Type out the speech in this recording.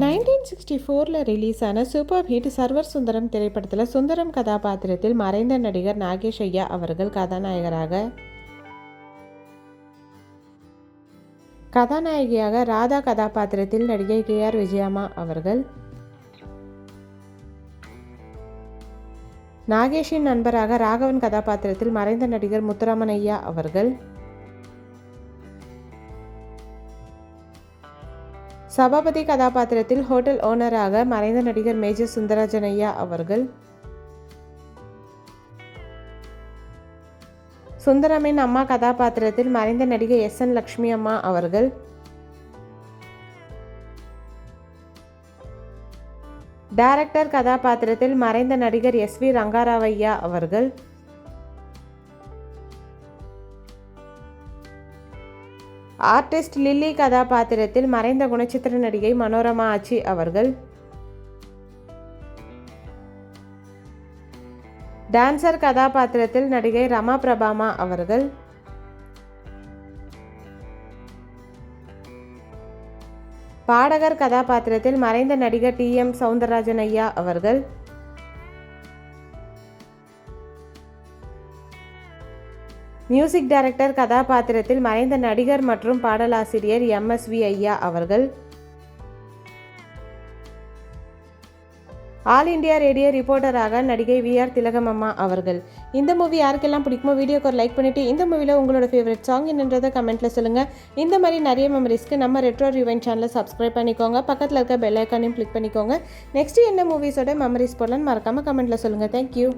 Nineteen sixty ஃபோரில் release ஆன super hit server Sundaram திரைப்படத்தில் சுந்தரம் கதாபாத்திரத்தில் மறைந்த நடிகர் நாகேஷ் ஐயா அவர்கள் கதாநாயகராக. கதாநாயகியாக ராதா கதாபாத்திரத்தில் நடிகை கே ஆர் விஜயம்மா அவர்கள். நாகேஷின் நண்பராக ராகவன் கதாபாத்திரத்தில் மறைந்த நடிகர் முத்துராமன் ஐயா அவர்கள். சபாபதி கதாபாத்திரத்தில் ஹோட்டல் ஓனராக மறைந்த நடிகர் மேஜர் சுந்தரஜனையா ஐயா அவர்கள். சுந்தரமின் அம்மா கதாபாத்திரத்தில் மறைந்த நடிகை எஸ் என் லக்ஷ்மி அம்மா அவர்கள். டைரக்டர் கதாபாத்திரத்தில் மறைந்த நடிகர் எஸ் வி ரங்காராவையா அவர்கள். ஆர்டிஸ்ட் லில்லி கதாபாத்திரத்தில் மறைந்த குணச்சித்திர நடிகை மனோரமா ஆச்சி அவர்கள். டான்சர் கதாபாத்திரத்தில் நடிகை ரமா பிரபாமா அவர்கள். பாடகர் கதாபாத்திரத்தில் மறைந்த நடிகர் டி எம் சவுந்தரராஜன் ஐயா அவர்கள். மியூசிக் டைரக்டர் கதாபாத்திரத்தில் மறைந்த நடிகர் மற்றும் பாடலாசிரியர் எம் எஸ் வி ஐயா அவர்கள். ஆல் இண்டியா ரேடியோ ரிப்போர்ட்டராக நடிகை வி ஆர் திலகமம்மா அவர்கள். இந்த மூவி யாருக்கெல்லாம் பிடிக்குமோ வீடியோக்கு ஒரு லைக் பண்ணிவிட்டு இந்த மூவியில் உங்களோட ஃபேவரட் சாங் என்னன்றதை கமெண்ட்டில் சொல்லுங்கள் இந்த மாதிரி நிறைய மெமரிஸ்க்கு நம்ம ரெட்ரோ ரிவைன் சேனலை சப்ஸ்கிரைப் பண்ணிக்கோங்க. பக்கத்தில் இருக்க பெல் ஐக்கானையும் கிளிக் பண்ணிக்கோங்க. நெக்ஸ்ட் என்ன மூவிஸோட மெமரிஸ் போடலான்னு மறக்காமல் கமெண்ட்டில் சொல்லுங்கள் தேங்க்யூ